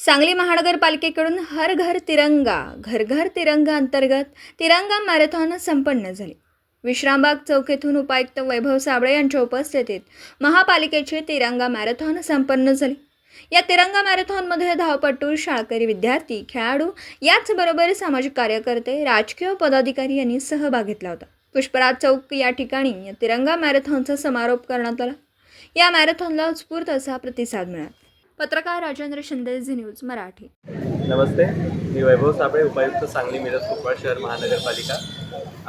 सांगली महानगरपालिकेकडून हर घर तिरंगा घर घर तिरंगा अंतर्गत तिरंगा मॅरेथॉन संपन्न झाली. विश्रामबाग चौकेतून उपायुक्त वैभव साबळे यांच्या उपस्थितीत महापालिकेची तिरंगा मॅरेथॉन संपन्न झाली. या तिरंगा मॅरेथॉनमध्ये धावपटू शाळकरी विद्यार्थी खेळाडू याचबरोबर सामाजिक कार्यकर्ते राजकीय पदाधिकारी यांनी सहभाग घेतला होता. पुष्पराज चौक या ठिकाणी या तिरंगा मॅरेथॉनचा समारोप करण्यात आला. या मॅरेथॉनला उत्स्फूर्त असा प्रतिसाद मिळाला. पत्रकार राजेंद्र शिंदे झी न्यूज मराठी. नमस्ते मी वैभव साबळे उपायुक्त सांगली मिरज कुपवाड शहर महानगरपालिका.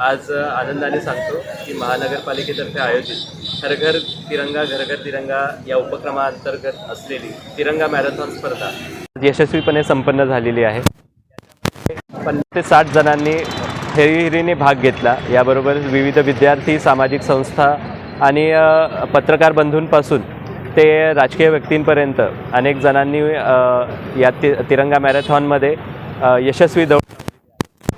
आज आनंदाने सांगतो की महानगरपालिकेतर्फे आयोजित हर घर तिरंगा घर घर तिरंगा या उपक्रमाअंतर्गत असलेली तिरंगा मॅरेथॉन स्पर्धा यशस्वीपणे संपन्न झालेली आहे. पन्नास ते साठ जणांनी हेरीहिरीने भाग घेतला. याबरोबर विविध विद्यार्थी सामाजिक संस्था आणि पत्रकार बंधूंपासून ते राजकीय व्यक्तींपर्यंत अनेक जणांनी या ति तिरंगा मॅरेथॉनमध्ये यशस्वी दौड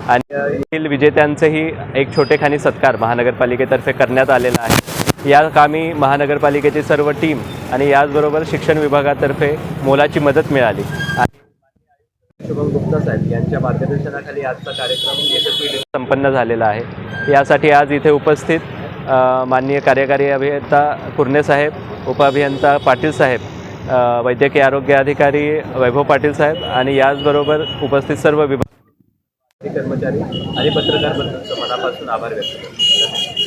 आणि येथील विजेत्यांचेही एक छोटेखानी सत्कार महानगरपालिकेतर्फे करण्यात आलेला आहे. या कामी महानगरपालिकेची सर्व टीम आणि याचबरोबर शिक्षण विभागातर्फे मोलाची मदत मिळाली. आणि शुभम गुप्ता साहेब यांच्या मार्गदर्शनाखाली आजचा कार्यक्रम यशस्वी संपन्न झालेला आहे. यासाठी आज इथे उपस्थित माननीय कार्यकारी अभियंता कुर्णे साहेब उपअभियंता पाटील साहेब वैद्यकीय आरोग्य अधिकारी वैभव पाटील साहेब आणि याचबरोबर उपस्थित सर्व विभाग कर्मचारी आणि पत्रकार बंधूंचं मनापासून आभार व्यक्त करतो.